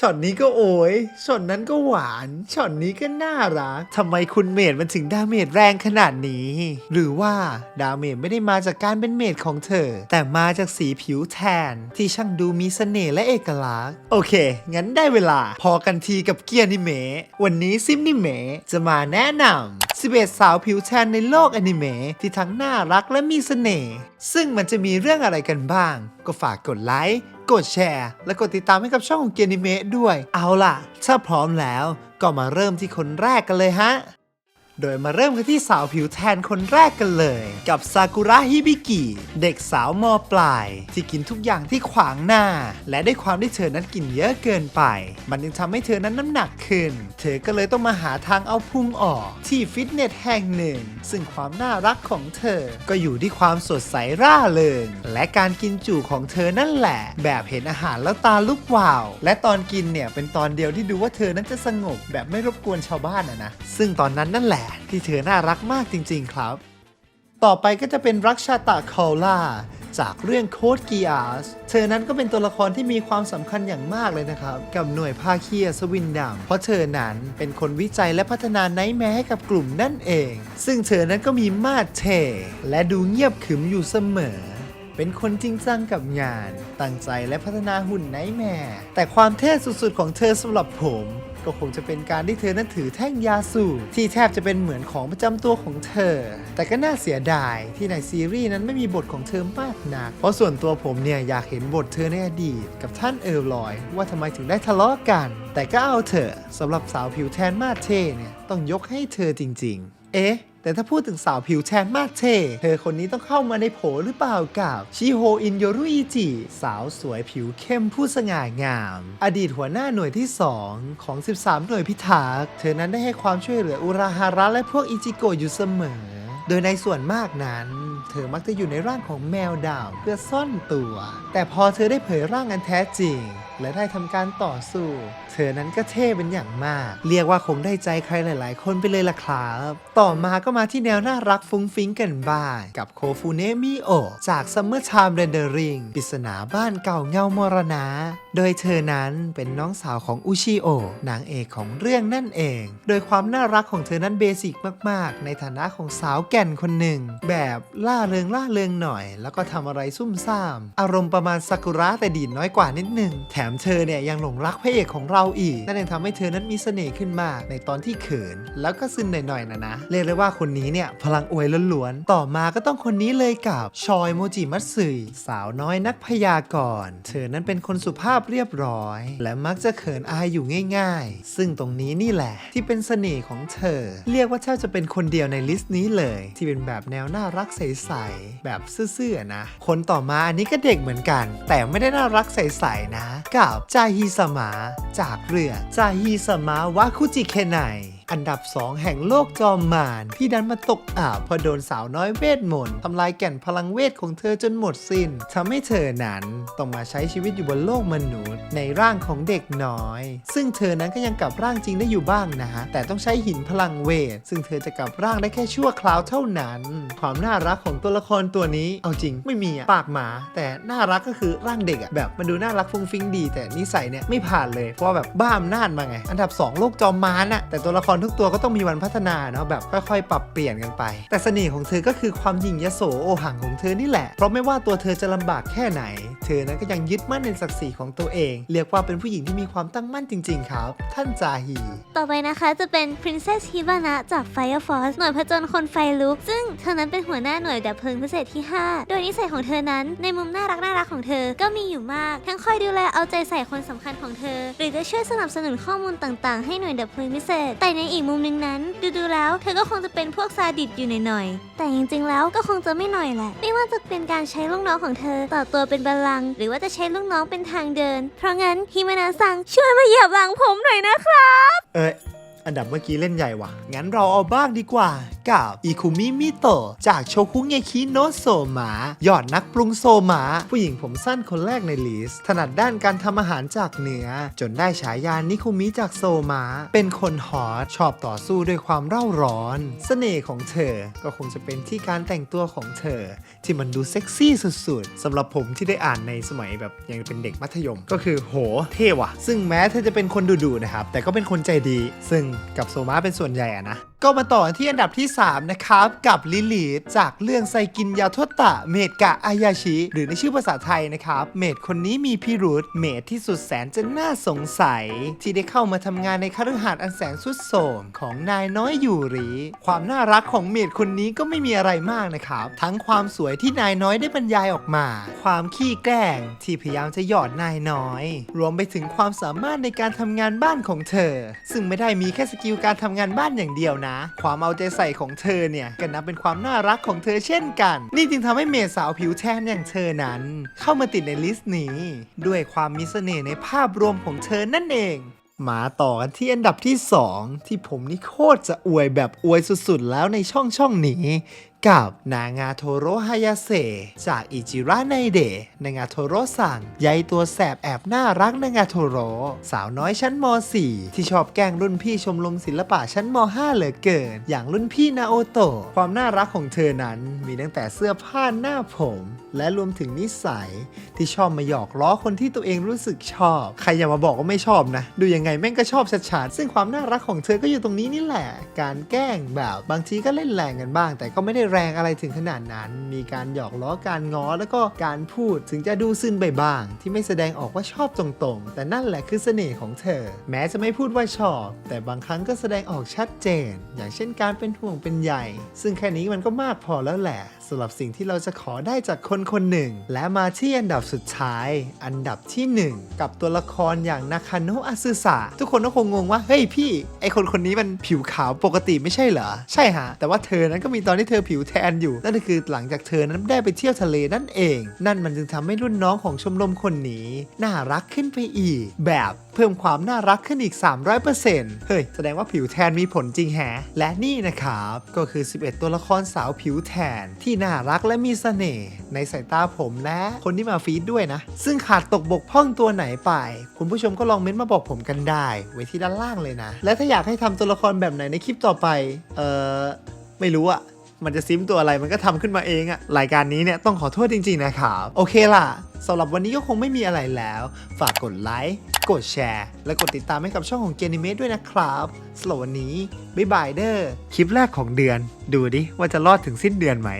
ช็อตนี้ก็โอยช็อตนั้นก็หวานช็อตนี้ก็น่ารักทำไมคุณเมดมันถึงดาเมจแรงขนาดนี้ หรือว่าดาเมจไม่ได้มาจากการเป็นเมดของเธอ แต่มาจากสีผิวแทน ที่ช่างดูมีเสน่ห์และเอกลักษณ์ โอเค งั้นได้เวลา พอกันทีกับเกียร์นิเมะวันนี้ซิมนิเมะจะมาแนะนำ11สาวผิวแทนในโลกอนิเมะที่ทั้งน่ารักและมีเสน่ห์ซึ่งมันจะมีเรื่องอะไรกันบ้าง ก็ฝากกดไลค์ กดแชร์ และกดติดตามให้กับช่องของเกนิเมะด้วย เอาล่ะ ถ้าพร้อมแล้วก็มาเริ่มที่คนแรกกันเลยฮะ โดยมาเริ่มกันที่สาวผิวแทนคนแรกกันเลย กับซากุระฮิบิกิ เด็กสาวมอปลาย ที่กินทุกอย่างที่ขวางหน้า และด้วยความที่เธอนั้นกินเยอะเกินไป มันจึงทำให้เธอนั้นน้ำหนักขึ้น เธอก็เลยต้องมาหาทางเอาพุงออก ที่ฟิตเนสแห่งหนึ่ง ซึ่งความน่ารักของเธอ ก็อยู่ที่ความสดใสร่าเริงและการกินจู่ของเธอนั่นแหละ แบบเห็นอาหารแล้วตาลุกวาว และตอนกินเนี่ยเป็นตอนเดียวที่ดูว่าเธอนั้นจะสงบแบบไม่รบกวนชาวบ้านอะนะซึ่งตอนนั้นนั่นแหละที่เธอน่ารักมากจริงๆครับ ต่อไปก็จะเป็นรักชาตะคอล่าจากเรื่องโคดกีอาสเธอนั้นก็เป็นตัวละครที่มีความสำคัญอย่างมากเลยนะครับ กับหน่วยภาคีสวินดัมเพราะเธอนั้นเป็นคนวิจัยและพัฒนาไนท์แมร์ให้กับกลุ่มนั่นเอง ซึ่งเธอนั้นก็มีมาดเทและดูเงียบขรึมอยู่เสมอ เป็นคนจริงจังกับงาน ตั้งใจและพัฒนาหุ่นไนท์แมร์แต่ความเท่สุดๆของเธอสำหรับผม ก็คงจะเป็นการที่เธอนั้นถือแท่งยาสูบที่แทบจะเป็นเหมือนของประจำตัวของเธอ แต่ก็น่าเสียดายที่ในซีรีส์นั้นไม่มีบทของเธอมากนัก เพราะส่วนตัวผมเนี่ยอยากเห็นบทเธอในอดีต กับท่านเออร์ลอย ว่าทำไมถึงได้ทะเลาะกัน แต่ก็เอาเถอะสำหรับสาวผิวแทนมาเท่เนี่ยต้องยกให้เธอจริง ๆ เอ๊ะ แต่ถ้าพูดถึงสาวผิวแทนมากเท่เธอคนนี้ต้องเข้ามาในโผหรือเปล่ากับชิโฮอินโยรุอิจิ สาวสวยผิวเข้มผู้สง่างาม อดีตหัวหน้าหน่วยที่ 2 ของ 13 หน่วยพิทักษ์ เธอนั้นได้ให้ความช่วยเหลืออุราฮาระและพวกอิจิโกะอยู่เสมอ โดยในส่วนมากนั้น เธอมักจะอยู่ในร่างของแมวดาวเพื่อซ่อนตัว แต่พอเธอได้เผยร่างอันแท้จริง และได้ทำการต่อสู้ เธอนั้นก็เท่เป็นอย่างมาก เรียกว่าคงได้ใจใครหลาย ๆ คนไปเลยล่ะครับต่อมาก็มาที่แนวน่ารักฟุ้งฟิ้งกันบ้างกับโคฟูเนมิโอะจาก Summer Time Rendering ปริศนาบ้านเก่าเงามรณะโดยเธอนั้นเป็นน้องสาวของอุชิโอนางเอกของเรื่องนั่นเอง โดยความน่ารักของเธอนั้นเบสิกมาก ๆ ในฐานะของสาวแก่นคนหนึ่ง แบบล่าาเริงล่าเริงหน่อย แล้วก็ทำอะไรซุ่มซ่าม อารมณ์ประมาณซากุระแต่ดีดน้อยกว่านิดนึง แถมเธอเนี่ยยังหลงรักพระเอกของเราอีก นั่นเองทำให้เธอนั้นมีเสน่ห์ขึ้นมากในตอนที่เขิน แล้วก็ซึนหน่อยๆนะนะ เรียกเลยว่าคนนี้เนี่ยพลังอวยล้วนๆ ต่อมาก็ต้องคนนี้เลยกับชอยโมจิมัตสึสาวน้อยนักพยากรณ์ เธอนั้นเป็นคนสุภาพเรียบร้อย และมักจะเขินอายอยู่ง่าย ๆ ซึ่งตรงนี้นี่แหละ ที่เป็นเสน่ห์ของเธอ เรียกว่าแทบจะเป็นคนเดียวในลิสต์นี้เลย ที่เป็นแบบแนวน่ารักใสๆแบบซื่อๆนะ คนต่อมาอันนี้ก็เด็กเหมือนกัน แต่ไม่ได้น่ารักใสๆนะ กับจาฮีสมาจากเรือจาฮีสมาวาคุจิเคไน อันดับ 2 แห่งโลกจอมมารที่ดันมาตกอาบเพอโดนสาวน้อยเวทมนต์ทำลายแก่นพลังเวทของเธอจนหมดสิน้นทำให้เธอนั้นต้องมาใช้ชีวิตอยู่บนโลกมนุษย์ ในร่างของเด็กน้อย ซึ่งเธอนั้นก็ยังกลับร่างจริงได้อยู่บ้างนะแต่ต้องใช้หินพลังเวท ซึ่งเธอจะกลับร่างได้แค่ชั่วคราวเท่านั้น ความน่ารักของตัวละครตัวนี้ เอาจริงไม่มีอะปากหมา แต่น่ารักก็คือร่างเด็กอะแบบมันดูน่ารักฟุ้งฟิ้งดี แต่นิสัยเนี่ยไม่ผ่านเลยเพราะแบบบ้าอำนาจมาไง อันดับ 2 โลกจอมมารน่ะแต่ตัวละครทุกตัวก็ต้องมีวันพัฒนาเนาะแบบค่อยๆ ปรับเปลี่ยนกันไป แต่เสน่ห์ของเธอก็คือความหยิ่งยโสโอหังของเธอนี่แหละ เพราะไม่ว่าตัวเธอจะลำบากแค่ไหน เธอนั้นก็ยังยึดมั่นในศักดิ์ศรีของตัวเอง เรียกว่าเป็นผู้หญิงที่มีความตั้งมั่นจริง ๆ ครับ ท่านจาฮี ต่อไปนะคะจะเป็น Princess Hibana จาก Fire Force หน่วยผจญคนไฟลุก ซึ่งเธอนั้นเป็นหัวหน้าหน่วยดับเพลิงพิเศษที่ 5 โดยนิสัยของเธอนั้นในมุมน่ารักน่ารักของเธอก็มีอยู่มาก ทั้งคอยดูแลเอาใจใส่คนสำคัญของเธอ หรือจะช่วยสนับสนุนข้อมูลต่างๆ ให้หน่วยดับเพลิงพิเศษ แต่ในอีกมุมหนึ่งนั้น ดูๆแล้วเธอก็คงจะเป็นพวกซาดิสอยู่หน่อยๆ แต่จริงๆแล้วก็คงจะไม่หน่อยแหละ ไม่ว่าจะเป็นการใช้ลูกน้องของเธอต่อตัวเป็นบัลลังก์หรือว่าจะใช้ลูกน้องเป็นทางเดิน เพราะงั้นฮิมานาซังช่วยมาเหยียบหลังผมหน่อยนะคะเออ อันดับเมื่อกี้เล่นใหญ่ว่ะ งั้นเราเอาบ้างดีกว่า กับอิคุมิมิโตะจากโชคุเงคิโนะโซมะยอดนักปรุงโซมะผู้หญิงผมสั้นคนแรกในลิสต์ถนัดด้านการทำอาหารจากเนื้อ จนได้ฉายานิคุมิจากโซมะเป็นคนฮอตชอบต่อสู้ด้วยความเร่าร้อนเสน่ห์ของเธอ ก็คงจะเป็นที่การแต่งตัวของเธอ ที่มันดูเซ็กซี่สุดๆสำหรับผมที่ได้อ่านในสมัยแบบยังเป็นเด็กมัธยม ก็คือโหเท่ว่ะ ซึ่งแม้เธอจะเป็นคนดุๆนะครับแต่ก็เป็นคนใจดี ซึ่งกับโซมาเป็นส่วนใหญ่อะนะก็มาต่อที่อันดับที่ 3 นะครับ กับลิลีดจากเรื่องไซกินยาทตะ เมดกะอายาชิ หรือในชื่อภาษาไทยนะครับ เมดคนนี้มีพิรุษเมดที่สุดแสนจะน่าสงสัย ที่ได้เข้ามาทำงานในคฤหาสน์อันแสนสุดโสมของนายน้อยอยู่หรีความน่ารักของเมดคนนี้ก็ไม่มีอะไรมากนะครับ ทั้งความสวยที่นายน้อยได้บรรยายออกมา ความขี้แกล้งที่พยายามจะหยอดนายน้อย รวมไปถึงความสามารถในการทำงานบ้านของเธอ ซึ่งไม่ได้มีแค่สกิลการทำงานบ้านอย่างเดียวนะความเอาใจใส่ของเธอเนี่ยก็นับเป็นความน่ารักของเธอเช่นกัน นี่จึงทำให้เมดสาวผิวแทนอย่างเธอนั้น เข้ามาติดในลิสต์นี้ ด้วยความมีเสน่ห์ในภาพรวมของเธอนั่นเองมาต่อกันที่อันดับที่ 2 ที่ผมนี่โคตรจะอวยแบบอวยสุดๆ แล้วในช่องช่องนี้กับนางาโทโรฮายาเซจากอิจิระไนเดะนางาโทโรสั่งยายตัวแสบแอบน่ารักนางาโทโรสาวน้อยชั้นม .4 ที่ชอบแกล้งรุ่นพี่ชมรมศิลปะชั้นม .5 เหลือเกิน อย่างรุ่นพี่นาโอโตะความน่ารักของเธอนั้นมีตั้งแต่เสื้อผ้าหน้าผม และรวมถึงนิสัย ที่ชอบมาหยอกล้อคนที่ตัวเองรู้สึกชอบ ใครอย่ามาบอกว่าไม่ชอบนะ ดูยังไงแม่งก็ชอบชัดๆซึ่งความน่ารักของเธอก็อยู่ตรงนี้นี่แหละ การแกล้งแบบบางทีก็เล่นแรงกันบ้าง แต่ก็ไม่ได้แรงอะไรถึงขนาดนั้น มีการหยอกล้อการง้อแล้วก็การพูดถึงจะดูซึนไปบ้าง ที่ไม่แสดงออกว่าชอบตรงๆ แต่นั่นแหละคือเสน่ห์ของเธอ แม้จะไม่พูดว่าชอบ แต่บางครั้งก็แสดงออกชัดเจน อย่างเช่นการเป็นห่วงเป็นใหญ่ ซึ่งแค่นี้มันก็มากพอแล้วแหละ สำหรับสิ่งที่เราจะขอได้จากคนคนหนึ่ง และมาที่อันดับสุดท้าย อันดับที่ 1 กับตัวละครอย่างนาคาโนะอาซึสะทุกคนก็คงงงว่า เฮ้ยพี่ ไอคนคนนี้มันผิวขาวปกติไม่ใช่เหรอ ใช่ฮะ แต่ว่าเธอนั้นก็มีตอนที่เธอผิวแทนอยู่ นั่นคือหลังจากเธอนั้นได้ไปเที่ยวทะเลนั่นเอง นั่นมันจึงทำให้รุ่นน้องของชมรมคนนี้ น่ารักขึ้นไปอีก แบบ เพิ่มความน่ารักขึ้นอีก 300%เฮ้ย แสดงว่าผิวแทนมีผลจริงแฮะ และนี่นะครับ ก็คือ 11 ตัวละครสาวผิวแทนที่น่ารักและมีเสน่ห์ในสายตาผมและคนที่มาฟีดด้วยนะ ซึ่งขาดตกบกพร่องตัวไหนไป คุณผู้ชมก็ลองเม้นต์มาบอกผมกันได้ ไว้ที่ด้านล่างเลยนะ และถ้าอยากให้ทำตัวละครแบบไหนในคลิปต่อไป เออไม่รู้อะ มันจะซิมตัวอะไรมันก็ทำขึ้นมาเองอะรายการนี้เนี่ยต้องขอโทษจริงๆนะครับโอเคล่ะสำหรับวันนี้ก็คงไม่มีอะไรแล้ว ฝากกดไลค์กดแชร์ และกดติดตามให้กับช่องของเกนิเมด้วยนะครับสำหรับวันนี้บ๊ายบายเด้อคลิปแรกของเดือน ดูดิว่าจะรอดถึงสิ้นเดือนไหม